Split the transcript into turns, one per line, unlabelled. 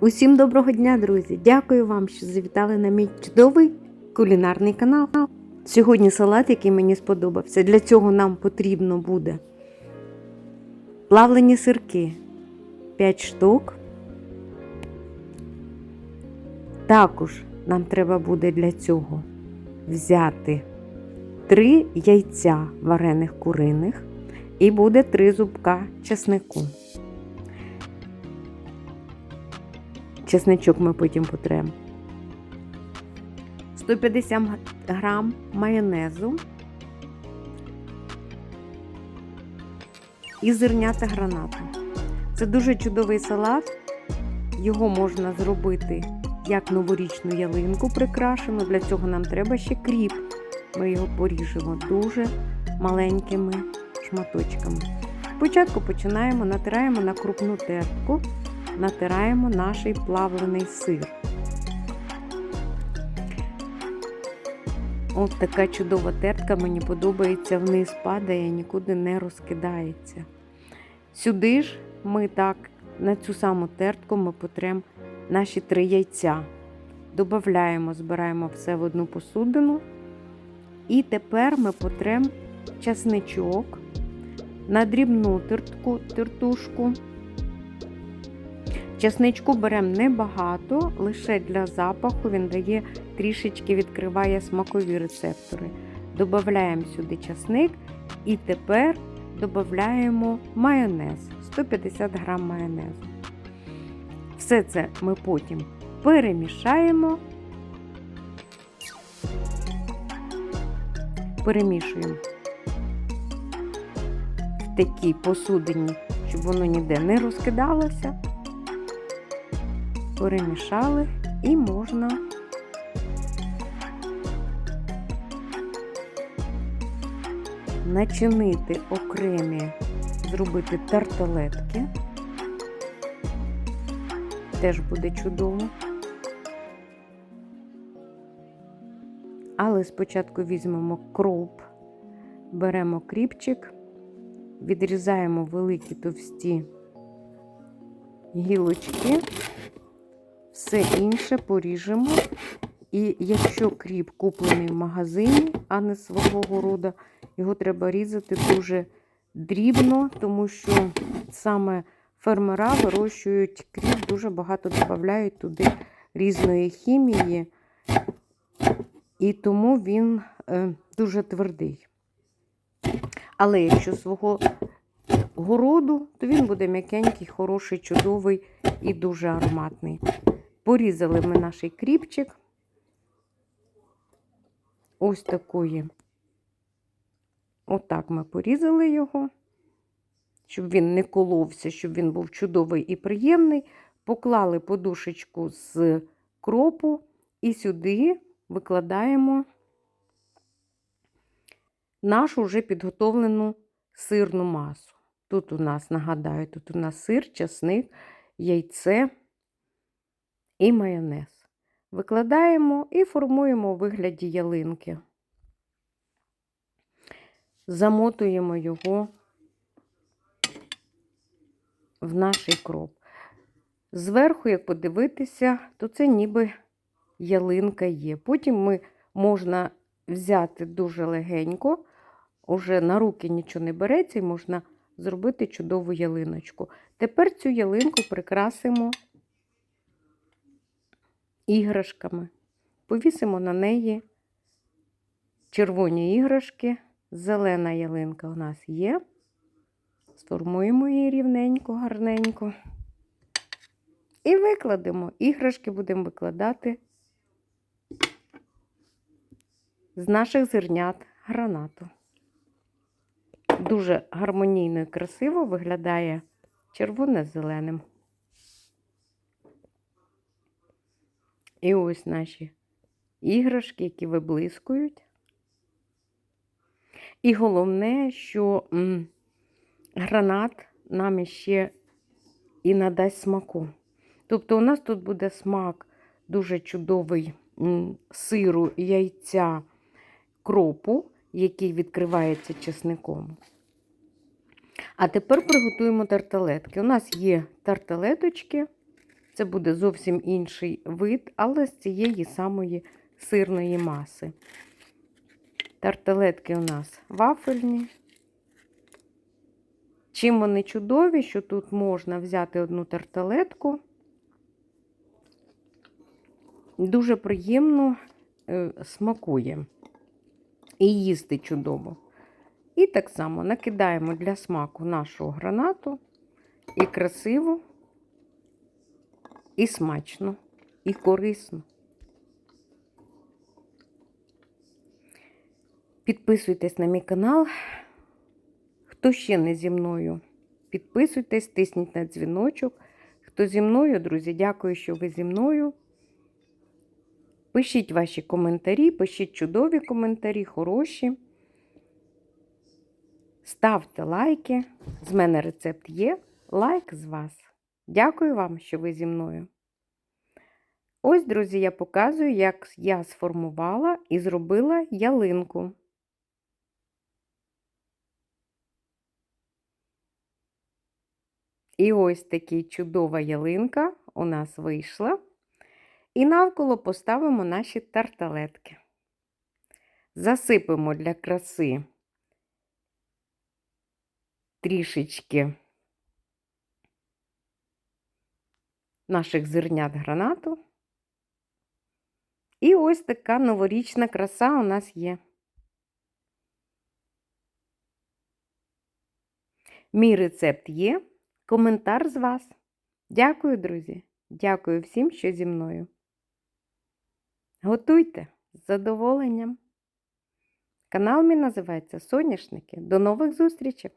Усім доброго дня, друзі! Дякую вам, що завітали на мій чудовий кулінарний канал. Сьогодні салат, який мені сподобався. Для цього нам потрібно буде плавлені сирки 5 штук. Також нам треба буде для цього взяти 3 яйця варених куриних і буде 3 зубка чеснику. Чесничок ми потім потремо. 150 грам майонезу і зернята гранату. Це дуже чудовий салат. Його можна зробити як новорічну ялинку прикрашену. Для цього нам треба ще кріп. Ми його поріжемо дуже маленькими шматочками. Спочатку починаємо, натираємо на крупну тертку натираємо наш плавлений сир. Ось така чудова тертка, мені подобається, вниз падає, нікуди не розкидається. Сюди ж ми так, на цю саму тертку ми потремо наші три яйця. Додаємо, збираємо все в одну посудину. І тепер ми потремо часничок на дрібну тертку, тертушку. Часничку беремо небагато, лише для запаху він дає трішечки відкриває смакові рецептори. Додаємо сюди часник і тепер додаємо майонез 150 г майонезу. Все це ми потім перемішаємо, перемішуємо в такій посудині, щоб воно ніде не розкидалося перемішали і можна начинити окремі, зробити тарталетки. Теж буде чудово. Але спочатку візьмемо кроп, беремо кріпчик, відрізаємо великі товсті гілочки все інше поріжемо. І якщо кріп куплений в магазині, а не свого города, його треба різати дуже дрібно, тому що саме фермера вирощують кріп, дуже багато додають туди різної хімії, і тому він е, дуже твердий. Але якщо свого городу, то він буде м'якенький, хороший, чудовий і дуже ароматний. Порізали ми наш кріпчик. Ось такої. Отак ми порізали його, щоб він не коловся, щоб він був чудовий і приємний. Поклали подушечку з кропу і сюди викладаємо нашу вже підготовлену сирну масу. Тут у нас, нагадаю, тут у нас сир, часник, яйце і майонез. Викладаємо і формуємо у вигляді ялинки. Замотуємо його в наш кроп. Зверху, як подивитися, то це ніби ялинка є. Потім ми можна взяти дуже легенько, уже на руки нічого не береться, і можна зробити чудову ялиночку. Тепер цю ялинку прикрасимо іграшками. Повісимо на неї червоні іграшки, зелена ялинка у нас є. Сформуємо її рівненько, гарненько. І викладемо. Іграшки будемо викладати з наших зернят гранату. Дуже гармонійно і красиво виглядає червоне з зеленим. І ось наші іграшки, які виблискують. І головне, що м, гранат нам ще і надасть смаку. Тобто, у нас тут буде смак дуже чудовий м, сиру, яйця, кропу, який відкривається чесником. А тепер приготуємо тарталетки. У нас є тарталеточки. Це буде зовсім інший вид, але з цієї самої сирної маси. Тарталетки у нас вафельні. Чим вони чудові, що тут можна взяти одну тарталетку. Дуже приємно е, смакує. І їсти чудово. І так само накидаємо для смаку нашу гранату. І красиво, і смачно, і корисно. Підписуйтесь на мій канал. Хто ще не зі мною, підписуйтесь, тисніть на дзвіночок. Хто зі мною, друзі, дякую, що ви зі мною. Пишіть ваші коментарі, пишіть чудові коментарі, хороші. Ставте лайки. З мене рецепт є. Лайк з вас. Дякую вам, що ви зі мною. Ось, друзі, я показую, як я сформувала і зробила ялинку. І ось така чудова ялинка у нас вийшла. І навколо поставимо наші тарталетки. Засипемо для краси трішечки наших зернят гранату. І ось така новорічна краса у нас є. Мій рецепт є. Коментар з вас. Дякую, друзі. Дякую всім, що зі мною. Готуйте з задоволенням. Канал мій називається Соняшники. До нових зустрічей!